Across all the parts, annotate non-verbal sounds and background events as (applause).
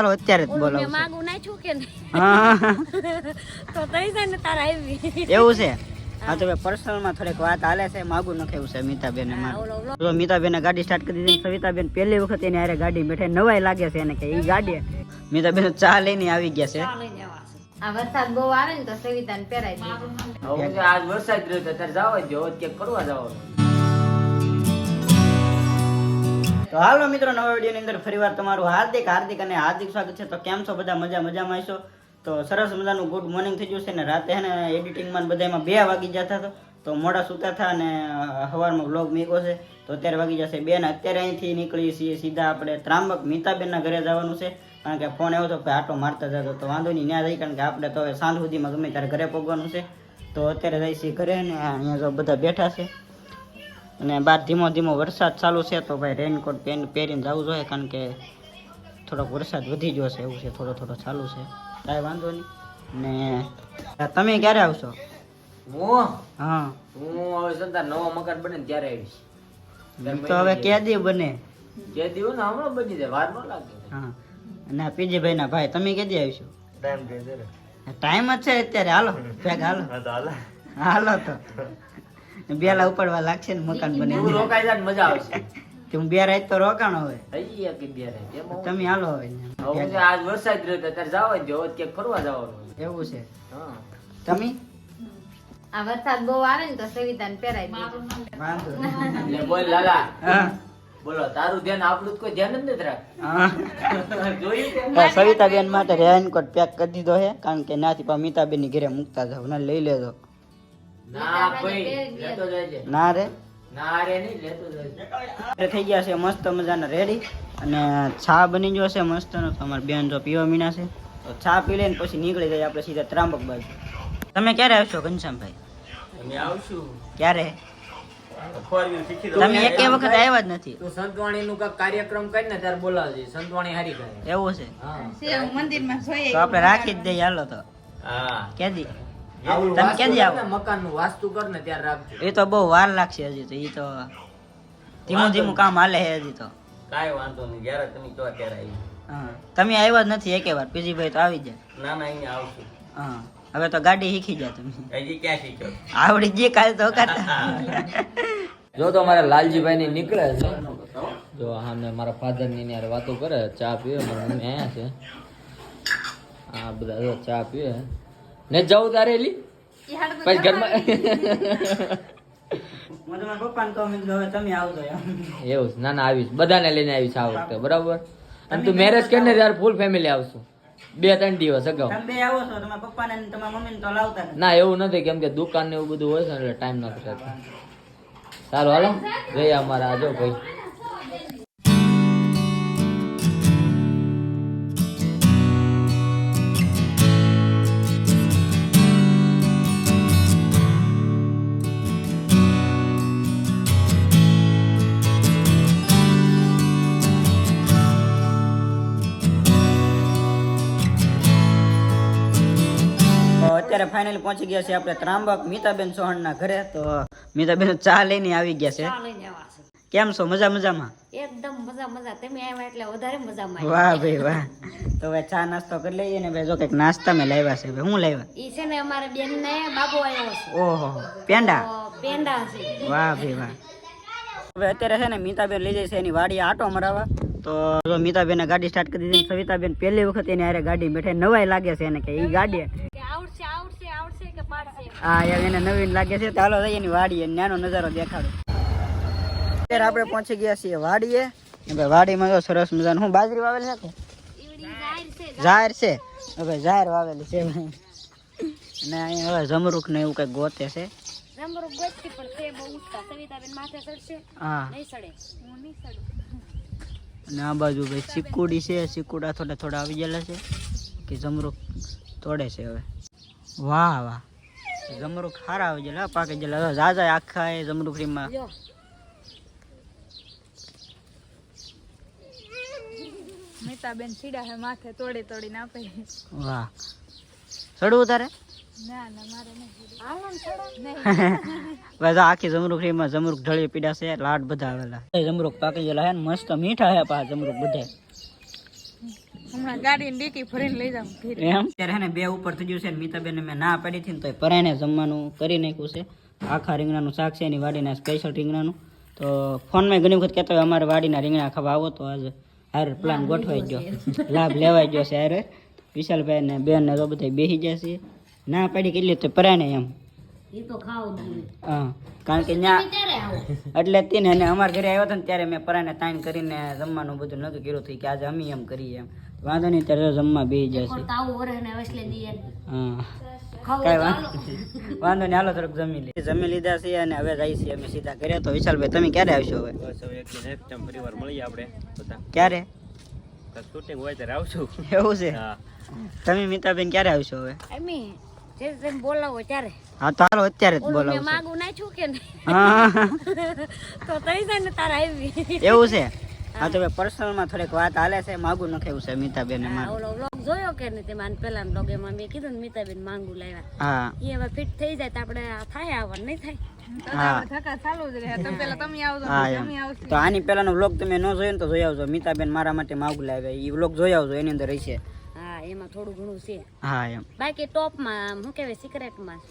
ચાલો અત્યારે જ ઓલું મેં માંગુ નાખ્યું કે (laughs) તો તઈ જાય ને તારા આવી. એવું છે? હા. તો પર્સનલમાં થોડીક વાત હાલે છે. માગું નખેવું છે મીતાબેન તો મિતાબેન ગાડી સ્ટાર્ટ કરી દીધી સવિતાબેન પહેલી વખત એની હારે ગાડી બેઠે. નવાઈ લાગે છે એને કે એ ગાડી. મિતાબેન ચા લઈને આવી ગયા છે. ચા લઈને આવા છે. આ વરસાદ બહુ આવે ને તો સવિતાને પહેરાઈ દે. આજ વરસાદ રહ્યો તો ત્યારે જાવ દો હવે ક્યાંક ફરવા જવાનું. તો હાલો મિત્રો, નવા વીડિયો ની અંદર ફરીવાર તમારું હાર્દિક હાર્દિક અને હાર્દિક સ્વાગત છે. તો કેમ છો બધા? મજા, મજામાં છો તો સરસ મજાનું ગુડ મોર્નિંગ થઈ ગયું છે ને રાતે ને એડિટિંગમાં બધામાં બે વાગી જતા હતા. તો મોડા સૂતા હતા અને સવારમાં વ્લોગ મેકો છે. તો અત્યારે વાગી જશે બે ને અત્યારે અહીંથી નીકળી છીએ સીધા આપણે ત્રાંબક મિતાબેનના ઘરે જવાનું છે. કારણ કે ફોન આવ્યો હતો કે આટો મારતા જતો તો વાંધો નહીં, ત્યાં જઈ કારણ કે આપણે તો સાંજ સુધીમાં ગમે ત્યારે ઘરે પહોંચવાનું છે. તો અત્યારે જઈ છીએ ઘરે ને, અહીંયા બધા બેઠા છે. અને બહાર ધીમો ધીમો વરસાદ ચાલુ છે તો ભાઈ રેનકોટ પેન પહેરીને જવું જોઈએ કારણ કે થોડોક વરસાદ વધી ગયો છે એવું છે થોડો થોડો ચાલુ છે. કાંઈ વાંધો નહીં. ને તમે ક્યારે આવશો? હું? હા. હું હવે સંતાન નવો મકાન બને ત્યારે આવીશ. તો હવે ક્યાદી બને? જે દિવસ ને હમણાં બની જાય વાર ન લાગે. હા. અને આ પીજીભાઈ ના ભાઈ તમે ક્યાદી આવીશો? ટાઈમ જ છે અત્યારે. હાલો ભેગ હાલો. હાલો તો. બેલા ઉપાડવા લાગશે ને મકાન બને રોકાઈ જાય મજા આવશે. તું હું બે રાત તો રોકાણો હોય થઈ એક બે રાત એમાં તમે હાલો હવે હવે કે આજ વરસાદ રહ્યો તો ત્યારે જવા જો કે ક્યાંક ફરવા જવાનું એવું છે. તમે? આ વરસાદ બહુ આવે ને તો સવિતાને પહેરાય વાંધો નહીં. એટલે બોલ લાલા. હા. બોલો તારું ધ્યાન આપણું તો કોઈ ધ્યાન જ નથી રાખ? સવિતાબેન માટે રેનકોટ પેક કરી દીધો છે કારણ કે નાથી પા મિતાબેનની ઘરે મૂકતા જાવ ને લઈ લેજો. ના ભાઈ લેતો જજે. ના રે? ના રે નહીં લેતો જજે. એ થઈ ગયા છે મસ્ત મજાના રેડી અને ચા બની ગયો છે મસ્ત અમારી બેન જો પીવા મીના છે. તો ચા પી લઈને પછી નીકળી જાય આપણે સીધા ત્રાંબક બાજુ. તમે ક્યારે આવશો ઘનશ્યામભાઈ? અમે આવશું. ક્યારે? તમે એક વખત આવ્યા જ નથી. તું સંતવાણી નું કંઈક કાર્યક્રમ કરીને ત્યારે બોલાવજે. સંતવાણી હારી કરે. એવું છે? મંદિરમાં જોઈએ. આપણે રાખી જ દઈએ હાલો તો. હા. આવું તમે ક્યાંથી આવો? કર ને, વાસ્તુ કર ને ત્યારે રાખજો. એ તો બહુ વાર લાગશે હજી તો એ તો ધીમું ધીમું કામ હાલે છે હજી તો. કાંઈ વાંધો નહીં જ્યારે તમે કહો ત્યારે આવી હા. તમે આવ્યા જ નથી એકે વાર પીજીભાઈ તો આવી જાય. ના ના અહીંયા આવશું. હા. હવે તો ગાડી શીખી જાય તમે. હજી ક્યાં શીખ્યો? આવડી જે કાલે તો કરતા. (laughs) જો તો મારા લાલજીભાઈ ની નીકળે છે. જો સામે મારા ફાધરની યાર વાતો કરે ચા પીવે મારા મમ્મી અહીંયા છે. આ બધા ચા પીવે. ને જવું તારે એલી? પછી ઘરમાં એવું ના ના આવીશ. બધાને લઈને આવીશ આ વખતે બરાબર? અને તું મેરેજ કરીને ત્યારે ફૂલ ફેમિલી આવશું. બે ત્રણ દિવસ અગાઉ. તમે બે આવો છો તમારા પપ્પાને ને તમારા મમ્મીને તો લાવતા નથી. ના એવું નથી કેમ કે દુકાન ને એવું બધું હોય છે ને એટલે ટાઈમ નથી રહેતો. સારું હાલો. જઈએ અમારા આજો ભાઈ. અત્યારે ફાઇનલી પહોંચી ગયા છે આપણે ત્રાંબક મિતાબેન સોહણના ઘરે. તો મિતાબેન ચા લઈને આવી ગયા છે. કેમ છો? મજા મજામાં? એકદમ મજા મજા. તમે આવ્યા એટલે વધારે મજામાં વાહ ભાઈ વાહ. તો હવે ચા નાસ્તો કરી લઈએ ને ભાઈ જો કંઈક નાસ્તા મેં લાવ્યા છે. ભાઈ હું લાવ્યા? ઈ છે ને અમારે બેન ને બાબુ આવ્યો છે. ઓહો. પેંડા? પેંડા છે. વાહ ભાઈ વાહ. હવે અત્યારે છે ને મિતાબેન લઈ જાય છે એની વાડી આટો મરાવા તો જો મિતાબેન ગાડી સ્ટાર્ટ કરી દીધી સવિતાબેન પહેલી વખત એની હારે ગાડી બેઠે નવાઈ લાગે છે એને કે એ ગાડી હા યાર એને નવીન લાગે છે. ચાલો જઈએ એની વાડીએ. નાનો નજારો દેખાડો. અત્યારે આપણે પહોંચી ગયા છીએ વાડીએ. ને ભાઈ વાડીમાં જો સરસ મજાનું હું બાજરી વાવેલી છે કે જાહેર છે. હવે જાહેર વાવેલી છે ભાઈ. અને અહીંયા હવે જમરૂખ ને એવું કઈ ગોતે છે. રમરો ગોચતી પણ તે બહુ ઉઠતા સવિતાબેન માથે ચડશે. હા. નહીં સડે. હું નહીં સડું. અને આ બાજુ ભાઈ ચીકુડી છે. ચીકુડા થોડા થોડા આવી ગયેલા છે. કે જમરૂખ તોડે છે હવે. વાહ વાહ. જમરૂખ ખારા આવી છે પાકે હવે જાજા આખા એ જમરૂખડીમાં જો મિતાબેન સીડા હે માથે તોડી તોડીને આપે. વાહ. ચડવું તારે? (laughs) આખી ના ને આખી જમરૂખડીમાં જમરૂખ ઢળી પીડા છે લાડ બધા આવેલા. જમરૂખ પાકી ગયેલા છે મસ્ત મીઠા છે પા જમરૂખ બધા. હમણાં ગાડી ડીકી ભરીને લઈ જાઉં એમ? ત્યારે ને બે ઉપર થઈ ગયું છે ને મીતાબેન મેં ના પાડી હતી ને તો પરાયને જમવાનું કરી નાખ્યું છે. આખા રીંગણાનું શાક છે એની વાડીના સ્પેશિયલ રીંગણાનું. તો ફોનમાં ઘણી વખત કહેતા હોય અમારે વાડીના રીંગણા ખાવા આવો તો આજે હારે પ્લાન ગોઠવાઈ ગયો. લાભ લેવાઈ ગયો છે હારે. વિશાલભાઈ ને બેન ને તો બધા બેસી જશે ના પાડી કેટલી તો પરાયને એમ. હા કારણ કે ત્યાં એટલે જ તે ને અને અમારા ઘરે આવ્યો હતો ને ત્યારે મેં પરાને તાઈન કરીને જમવાનું બધું નતું કર્યું હતું કે આજે અમે એમ કરીએ એમ. વાંધો નહીં ત્યારે જમવા બે જશે. હા. વાંધો વાંધો નહીં હાલો થોડુંક જમી લે જમી લીધા છે અને હવે જઈએ છીએ અમે સીધા ઘરે. તો વિશાલભાઈ તમે ક્યારે આવશો હવે? પરિવાર મળીએ આપણે ક્યારે? શૂટિંગ હોય ત્યારે આવશું. એવું છે? હા. તમે મિતાબેન ક્યારે આવશો હવે? બોલાવો ત્યારે. હા તો હાલો અત્યારે જ માગું નાખ્યું કે નહીં? હા. તો થઈ જાય ને તારા આવી. એવું છે? હા તો પર્સનલમાં થોડીક વાત હાલે છે. માગું નખાયું છે મીતાબેન ઓલો વ્લોગ જોયો કે નહીં તેમાં પેલા વ્લોગ એમાં મેં કીધું ને મીતાબેન માંગુ લાવ્યા હા. એ હવે ફિટ થઈ જાય તો આપણે થાય આવર નહીં થાય. ચાલુ તો આની પહેલાનો વ્લોગ તમે ન જોયો ને તો જોઈ આવજો. મિતાબેન મારા માટે માગું લાવે એ વ્લોગ જોઈ આવજો એની અંદર રહેશે. હા એમાં થોડું ઘણું છે. હા એમ. બાકી ટોપમાં શું કહેવાય સિક્રેટમાં છે.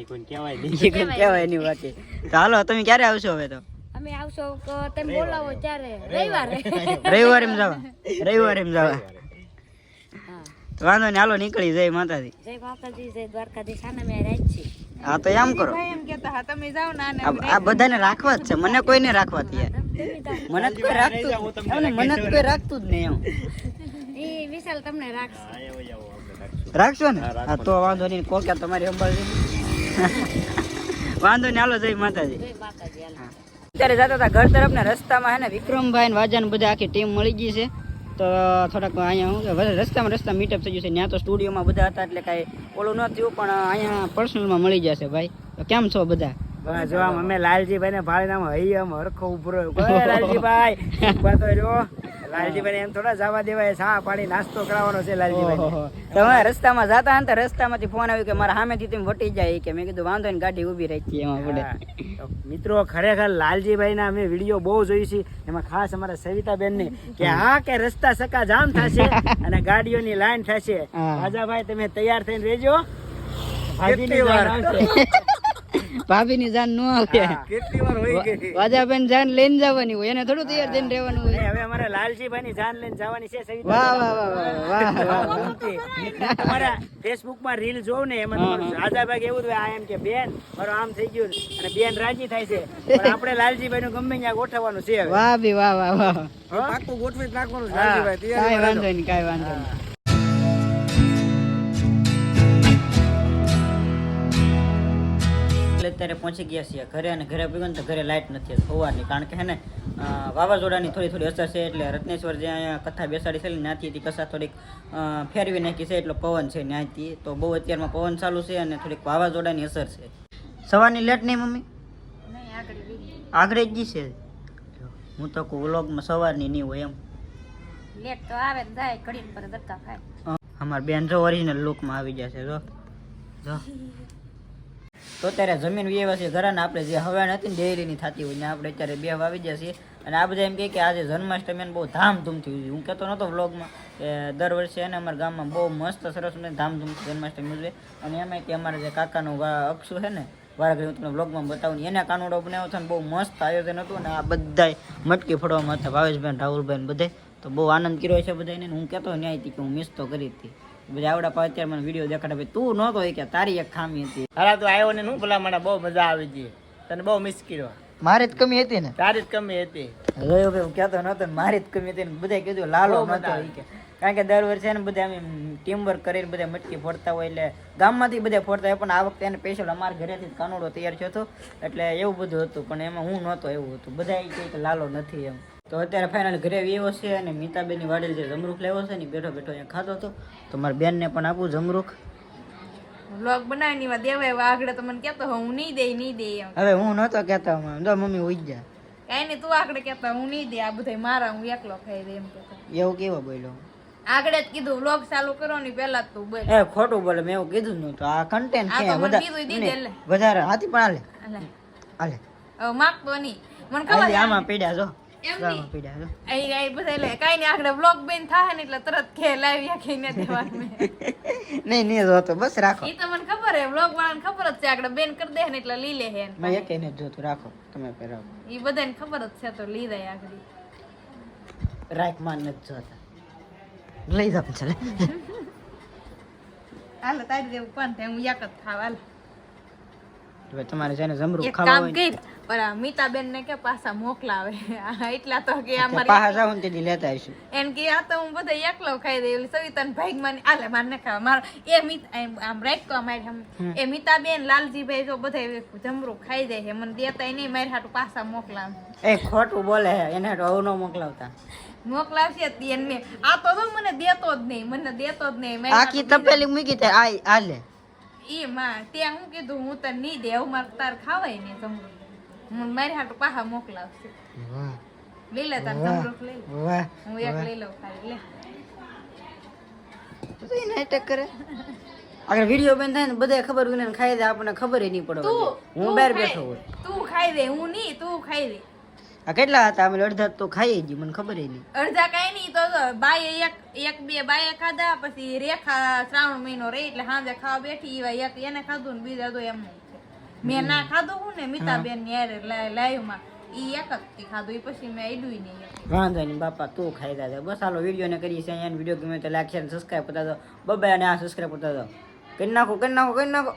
એ. કોઈને કહેવાય નહીં. ઈ કંઈ કહેવાય એની વાત. તો હાલો તમે ક્યારે આવશો હવે તો? અમે આવશો કે તમે બોલાવો ત્યારે. રવિવારે. રવિવારે. એમ જવા. રવિવારે એમ જવા. વાંધો નહીં હાલો નીકળી જય માતાજી. જય માતાજી જય દ્વારકાધીશ. આને મેં રાજ છે. હા તો એમ કરો. એમ કેતા હા તમે જાવ ને આ બધાને રાખવા જ છે. મને કોઈને રાખવા જ યાર મને જ કોઈ રાખતું જ- મને જ કોઈ રાખતું જ નહીં એમ. એ વિશાલ તમને રાખશે. રાખશો. ને? હા તો વાંધો નહીં. કોક્યા તમારી અંબાજી. (laughs) વાંધો નહીં હાલો જય માતાજી. જય માતાજી. અત્યારે જતા હતા ઘર તરફ ને રસ્તામાં હે ને વિક્રમભાઈ ને વાજા બધા આખી ટીમ મળી ગઈ છે. તો થોડાક અહીંયા હું રસ્તામાં રસ્તા મીટઅપ થઈ ગયું છે. ત્યાં તો સ્ટુડિયોમાં બધા હતા એટલે કાંઈ ઓલું ન થયું પણ અહીંયા પર્સનલમાં મળી જશે ભાઈ. તો કેમ છો બધા? જો અમે લાલજીભાઈ ને ભાઈ નામ હઈ આમ હરખો ઉભરો. લાલજીભાઈ ઊભા તો રહ્યો? લાલજીભાઈ એમ થોડા જવા દેવાય ચા પાણી નાસ્તો કરાવવાનો છે લાલજીભાઈ તમે રસ્તામાં જતા હતા રસ્તામાંથી ફોન આવ્યો કે મારા સામેથી તમે વટી જાય કે મેં કીધું વાંધો ને ગાડી ઊભી રાખી એમાં પડે. મિત્રો ખરેખર લાલજીભાઈ ના અમે વીડિયો બહુ જોઈ છે. એમાં ખાસ અમારા ની કે હા. કે રસ્તા સકા જામ થશે (laughs) અને ગાડીઓની લાઈન થશે. રાજાભાઈ તમે તૈયાર થઈને રહેજો. ભાભીની વાર? જાન આવશે ભાભીની જાન નો આવે. કેટલી વાર હોય ગઈ વાજાબેન જાન લઈને જવાની હોય એને થોડું તૈયાર થઈને રહેવાનું હોય. હવે અમારે લાલજીભાઈ ની જાન લઈને જવાની છે સવિતા વાહ વાહ વાહ વાહ વાહ ફેસબુકમાં રીલ જોઉં ને એમાં રાજા રાજાભાઈ એવું આ એમ કે બેન મારું આમ થઈ ગયું અને બેન રાજી થાય છે. પણ આપણે લાલજીભાઈ નું ગમે ત્યાં ગોઠવવાનું છે હવે. વાહ ભી વાહ વાહ વાહ. પાકું ગોઠવી જ નાખવાનું લાલજીભાઈ કાંઈ વાંધો નહીં કઈ વાંધો નહીં. એટલે અત્યારે પહોંચી ગયા છીએ ઘરે અને ઘરે પીગો ને તો ઘરે લાઇટ નથી સવારની કારણ કે હે ને અ, વાવાઝોડાની થોડી થોડી અસર છે એટલે રત્નેશ્વર જે અહીંયા કથા બેસાડી છે ને ત્યાંથી કથા થોડીક ફેરવી નાખી છે એટલો પવન છે ત્યાંથી. તો બહુ અત્યારમાં પવન ચાલુ છે અને થોડીક વાવાઝોડાની અસર છે. સવારની લેટ નહીં મમ્મી? આગળ જ છે? હું તો કહું વ્લોગમાં સવારની નહીં હોય એમ. લેટ તો આવે જાય ઘડીને પર ધક્કા ખાય. અમાર બેન જો ઓરિજિનલ લુકમાં આવી જશે જો. જો. તો અત્યારે જમીન વ્યવસ્થિત ઘરના આપણે જે હવાણ હતી ને ડેરીની થતી હોય ને આપણે અત્યારે બે વાવી ગયા છીએ. અને આ બધા એમ કહે કે આજે જન્માષ્ટમી બહુ ધામધૂમથી ઉજવી હું કહેતો નહોતો વ્લોગમાં કે દર વર્ષે અને અમારા ગામમાં બહુ મસ્ત સરસ મને ધામધૂમથી જન્માષ્ટમી ઉજવે. અને એમાં કે અમારા જે કાકાનું અક્ષુ છે ને વારાઘડી હું તમને વ્લોગમાં બતાવું એને કાનુડો બનાવ્યો હતો ને, બહુ મસ્ત આયોજન હતું અને આ બધાય મટકી ફોડવામાં હતા ભાવેશભાઈ રાહુલભાઈ બધે તો બહુ આનંદ કર્યો છે બધાને હું કહેતો ન્યાયથી કે હું મિસ તો કરી હતી. આવડા પા અત્યારે મને વીડિયો દેખાડે ભાઈ. તું નહોતો એ કે તારી એક ખામી હતી. હારા તું આવ્યો ને શું ભલા મને બહુ મજા આવી ગઈ. તને બહુ મિસ કર્યો. મારી જ કમી હતી ને? તારી જ કમી હતી. જોયો ભાઈ હું કહેતો નહોતો મારી જ કમી હતી ને બધા કીધું લાલો નહોતો. કે કારણ કે દર વર્ષે ને બધા આમ ટીમ વર્ક કરીને બધા મટકી ફોડતા હોય એટલે ગામમાંથી બધા ફોડતા હોય પણ આ વખતે એને સ્પેશિયલ અમારા ઘરેથી થી કાનુડો તૈયાર થયો હતો. એટલે એવું બધું હતું પણ એમાં હું નહોતો એવું હતું. બધા કે લાલો નથી એમ. તો અત્યારે ફાઇનલ ઘરે વ્યવો છે અને મીતાબેનની વાડે જે જમરૂખ લેવો છે ને બેઠો બેઠો અહીંયા ખાધો હતો. તો મારા બેનને પણ આપું જમરૂખ. વ્લોગ બનાવીને એમાં દેવાય આગળ તો મને કેતો હું નહીં દે નહીં દે એમ. હવે હું નહોતો કહેતો હમણાં. જો મમ્મી ઉઈ જા કઈ નહીં તું આગળ કેતા હું નહીં દે આ બધા મારા હું એકલો ખાઈ દે એમ એવું કેવો બોલ્યો? આગળ જ કીધું વ્લોગ ચાલુ કરો ને પેલા જ તું બોલ. એ ખોટું બોલે મેં એવું કીધું નહોતું. આ કન્ટેન્ટ છે બધા. વધારે. હાથી પણ હાલે. હાલે. માગતો નહીં. મને ખબર આમાં પીડ્યા જો. એમ પીડા હાલો. અહીં અહીં બધા એટલે કાંઈ નહીં આગળ બ્લોગ બેન થાય ને એટલે તરત કે લાવી આખી ને દેવાનું (laughs) નહીં નહીં જોતો બસ રાખો. એ તો મને ખબર હે બ્લોગ વાળાને ખબર જ છે આગળ બેન કરી દે ને એટલે લઈ લે હે મેં એકે ને જોતું રાખો તમે પે એ બધાને ખબર જ છે તો લઈ દે આગળ રાખ માન નથી જોતા. લઈ જાવ ચાલે. (laughs) હાલો તારી જેવું પણ હું જ થાવ હાલ. તમારે જેને ખાવા હોય ઓલા મીતાબેન ને કે પાછા મોકલાવે. એટલા તો કે તો અમારે પાહા જાવ ને લેતા આવીશું એમ કે આ તો હું બધા એકલો ખાઈ દે ઓલી સવિતાને ભાઈ મને આલે માર ને ખાવા. મારો એ મિત આમ રાખ્યો મારી આમ એ મિતાબેન લાલજીભાઈ જો બધા જમરૂ ખાઈ જાય છે. મને દેતા નહીં મારી હાટુ પાછા મોકલાવ એ ખોટું બોલે એને તો ન મોકલાવતા. મોકલાવશે એને આ તો મને દેતો જ નહીં મને દેતો જ નહીં. આખી તપેલી મૂકી તે આ આ લે ઈ માં ત્યાં હું કીધું હું તને નહીં દે એવું મારે તાર ખાવાય ને જમરૂ. હું મારી હાટુ પાછા મોકલાવશે. વાહ. લઈ લે તાર જમરૂ લઈ વાહ. હું એક લઈ લઉં ખાલી લે. તો એને attack કરે? આગળ વીડિયો બંધ થાય ને બધાય ખબર વિના ખાઈ દે આપણને ખબર નહીં પડે તું હું બહાર ખાઈ- બેઠો હોય. તું ખાઈ દે હું નહીં તું ખાઈ દે. આ કેટલા હતા? અમે અડધા તો ખાઈ જ મને ખબર નહીં. અડધા કઈ નહીં તો બાય એક એક બે બાય ખાધા પછી રેખા શ્રાવણ મહિનો રે એટલે સાંજે ખાવા બેઠી એવા એક એને ખાધું ને બીજા તો એમ. મેં ના ખાધું હું ને મિતાબેનની યારે લાઈવમાં ઈ એક જ ખાધું ઈ પછી મેં આડ્યું નહીં વાંધો નહીં બાપા તું ખાઈ દાદા બસ હાલો વીડિયો ને કરીએ છે અહીંયા વીડિયો ગમે તો લાઈક શેર સબસ્ક્રાઈબ કરતા દો બબાઈ અને આ સબસ્ક્રાઈબ કરતા દો કરી નાખો કરી નાખો કરી નાખો.